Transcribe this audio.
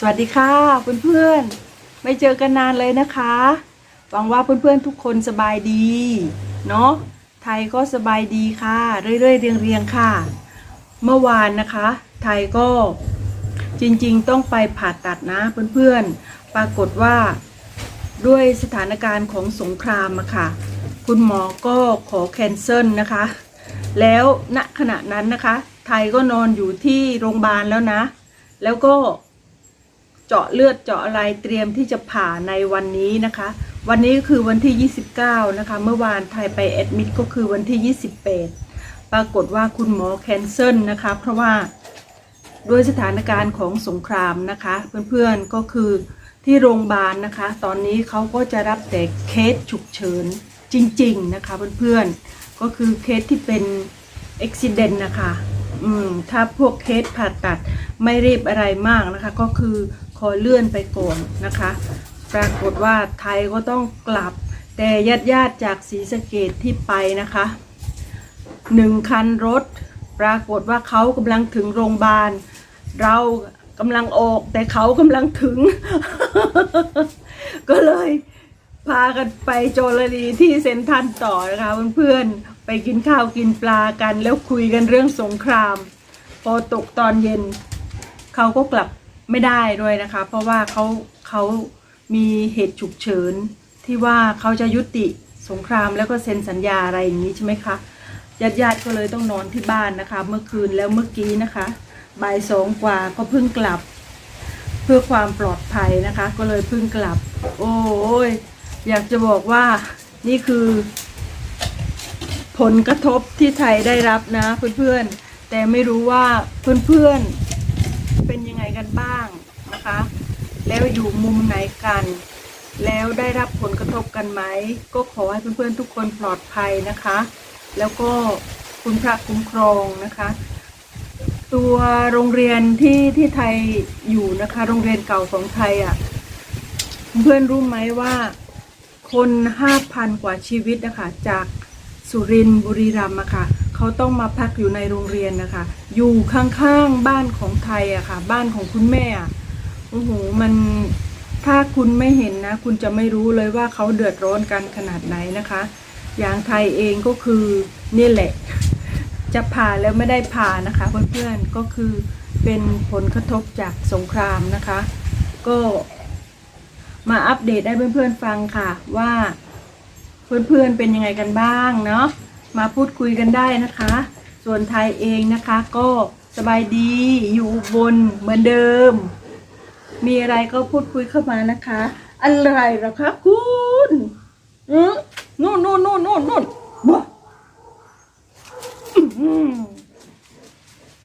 สวัสดีค่ะเพื่อนๆไม่เจอกันนานเลยนะคะหวังว่าเพื่อนๆทุกคนสบายดีเนาะไทยก็สบายดีค่ะเรื่อยๆเรียงๆค่ะ เมื่อวานนะคะ ไทยก็จริงๆ ต้องไปผ่าตัดนะเพื่อนๆ ปรากฏว่าด้วยสถานการณ์ของสงครามอะค่ะ คุณหมอก็ขอแคนเซิลนะคะ แล้วณขณะนั้นนะคะ ไทยก็นอนอยู่ที่โรงพยาบาลแล้วนะ แล้วก็ เจาะเลือดเจาะอะไรเตรียมที่จะผ่าในวันนี้นะคะ วันนี้คือวันที่ 29 นะคะ เมื่อวานไทยไปแอดมิดก็คือวันที่ 28 ปรากฏว่าคุณหมอแคนเซิลนะคะ เพราะว่าด้วยสถานการณ์ของสงครามนะคะ เพื่อนๆก็คือที่โรงพยาบาลนะคะ ตอนนี้เขาก็จะรับแต่เคสฉุกเฉินจริง ๆ นะคะ เพื่อนๆก็คือเคสที่เป็นอุบิเหตุนะคะอืมถ้าพวกเคสผ่าตัดไม่รีบอะไรมากนะคะ ก็คือ ขอเลื่อนไปก่อนนะคะ ปรากฏว่าไทยก็ต้องกลับ แต่ญาติญาติๆจากศรีสะเกดที่ไปนะคะหนึ่งคันรถ ปรากฏว่าเขากำลังถึงโรงพยาบาล เรากำลังออก แต่เขากำลังถึง ก็เลยพากันไปโจลดีที่เซนทันต่อนะคะเพื่อนๆไปกินข้าวกินปลากัน แล้วคุยกันเรื่องสงคราม พอตกตอนเย็น เขาก็กลับ ไม่ได้ด้วยนะคะ เพราะว่าเขาเขามีเหตุฉุกเฉินที่ว่าเขาจะยุติสงครามแล้วก็เซ็นสัญญาอะไรอย่างนี้ใช่ไหมคะญาติญาติๆก็เลยต้องนอนที่บ้านนะคะ เมื่อคืนแล้วเมื่อกี้นะคะบ่ายสองกว่าก็เพิ่งกลับ เพื่อความปลอดภัยนะคะ ก็เลยเพิ่งกลับ โอ้ยอยากจะบอกว่านี่คือ ผลกระทบที่ไทยได้รับนะเพื่อนๆแต่ไม่รู้ว่าเพื่อนๆ เป็นยังไงกันบ้างนะคะ แล้วอยู่มุมไหนกัน แล้วได้รับผลกระทบกันไหม ก็ขอให้เพื่อนๆทุกคนปลอดภัยนะคะ แล้วก็คุณพระคุ้มครองนะคะ ตัวโรงเรียนที่ที่ไทยอยู่นะคะ โรงเรียนเก่าของไทยอะ่ะเพื่อนรู้ไหมว่าคนห้าพันกว่าชีวิตนะคะจากสุรินทร์บุรีรัมย์อะค่ะ เขาต้องมาพักอยู่ในโรงเรียนนะคะ อยู่ข้างๆบ้านของไทยอะค่ะ บ้านของคุณแม่อะโอ้โหมันถ้าคุณไม่เห็นนะ คุณจะไม่รู้เลยว่าเขาเดือดร้อนกันขนาดไหนนะคะ อย่างไทยเองก็คือนี่แหละ จะผ่าแล้วไม่ได้ผ่านะคะ เพื่อนๆก็คือเป็นผลกระทบจากสงครามนะคะ ก็มาอัปเดตให้เพื่อนๆฟังค่ะว่าเพื่อนๆเป็นยังไงกันบ้างเนาะ มาพูดคุยกันได้นะคะ ส่วนไทยเองนะคะ ก็สบายดีอยู่บนเหมือนเดิม มีอะไรก็พูดคุยเข้ามานะคะ อะไรหรอคะคุณอืม